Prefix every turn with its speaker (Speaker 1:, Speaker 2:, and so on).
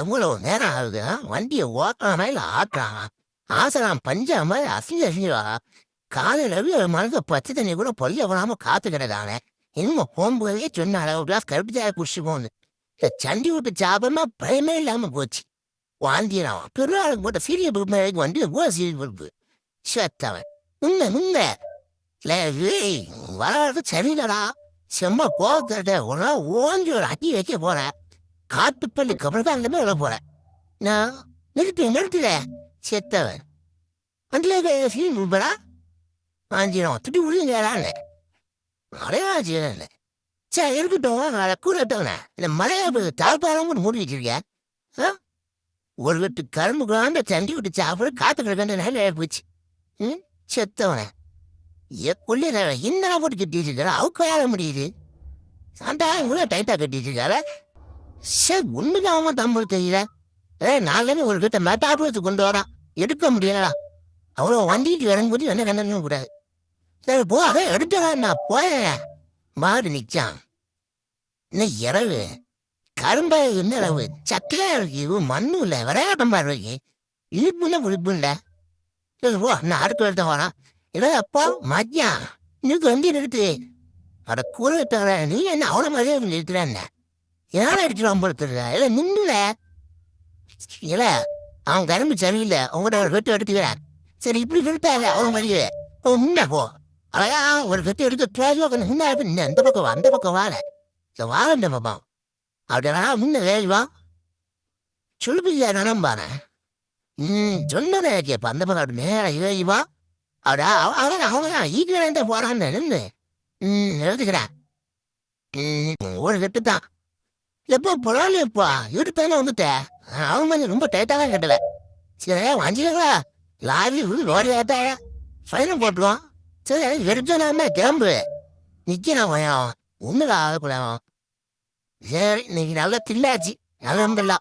Speaker 1: எவ்வளவு நேரம் ஆகுது? வண்டியை ஓட்டுறானா இல்ல ஆட்டுறான்? ஆசலாம் பஞ்சா மாதிரி அசிஞ்சு அசிங்கா காலையில மனசு பச்சை தண்ணி கூட பொல்ல விடாம காத்து கிடதானே இன்னும் போகும்போதே சொன்னால ஒரு கிளாஸ் கருப்பு சாய குடிச்சு போகுது. இந்த சண்டி விட்டு சாபமா பயமே இல்லாம போச்சு. வாந்தியனாவும் பெருநாளுக்கு போட்ட சீரிய பொறுப்பு வண்டி கூட சீரிய பொறுப்பு. சத்தவன். உண்மை உண்மை. இல்லை வராது சரியில்லடா. செம்ம கோவத்தை உடனே ஓஞ்சி ஒரு அட்டி வைக்க போறேன். காட்டு பள்ளி அங்கே விட போகிறேன் நான் நிறுத்து நிறுத்துல. செத்தவன். வண்டியில சீன் கொடுப்படா வாஞ்சிடும் திட்டி மழையா மழையாச்சு சரி இருக்கட்டும் அதை கூடட்டவனே இந்த மழையா தாழ்பாரம் கூட மூடி வச்சிருக்கேன் ஆ? ஒரு வீட்டு கரும்பு குழந்த தண்டி விட்டு சாப்பிட காத்து கிடக்கின்ற நேரம் போச்சு. ம்? செத்தவனே. எக்குள்ளே என்ன போட்டு கட்டி இருக்கிறேன் அவுக்கு வேற முடியுது. சாண்டா இவ்வளோ டைட்டாக கட்டி வச்சிருக்காரு சார் உண்மைதான் தம்பு தெரியல. ஏ நாளே ஒரு கிட்ட மெட்டாபுரத்துக்கு கொண்டு வரான். எடுக்க முடியலடா. அவ்வளோ வண்டிக்கு இறங்கும்போது என்ன கண்டனும் கூடாது. சரி போ அதை எடுத்துடா நான் போயேன் மாடு நிச்சான். இன்னும் இரவு? கரும்பா என்ன அளவு? சக்கையா இருக்கு மண்ணும் இல்லை விளையாட்டம் பாரு இழுப்பு இல்லை விழுப்பு இல்லை? சரி போ நான் அடுத்த இடத்த வரேன். இல்லை அப்பா மதியம் இன்னைக்கு வண்டி நிறுத்து. அட கூற நீ என்ன அவ்வளோ மாதிரியே நிறுத்துறேன் யாரை அடிச்சிடும் போடுத்துருக்க இல்லை நின்றுல இல்லை அவன் கரும்பு சரியில்லை. உங்கள்கிட்ட ஒரு வெட்டு எடுத்துக்கிறேன் சரி இப்படி நிறுத்தாத அவன் மாதிரியே முன்ன போ. அழகா ஒரு வெட்டு எடுத்து தேவையோ கொஞ்சம் முன்ன இந்த இந்த பக்கம் வா அந்த பக்கம் வாழ இந்த வாழ இந்த பக்கம். அப்படின்னா முன்ன வேலை வா. நினம்பானே ம் சொன்னதே கேப்பா. அந்த பக்கம் அப்படி நேரம் ஏறி வா. அவடா அவன் அவன் ஈக்கிற போறான்னு நின்று ம் எழுதுக்கிறேன் ஒரு வெட்டு தான். எப்போ பரவாயில்லையப்பா தானே வந்துட்டேன் அவன் மாதிரி ரொம்ப டைட்டாக தான் கட்டல சரி வஞ்சிக்கா லாரி ரோடு ஏட்டாயா ஃபைனும் போட்டுருவான் சரி வெறுத்தனா கிளம்பு. நிற்கிறான் பையன் ஒன்றும் ஆகக்கூடாது சரி இன்னைக்கு நல்லா தில்லாச்சு நல்லா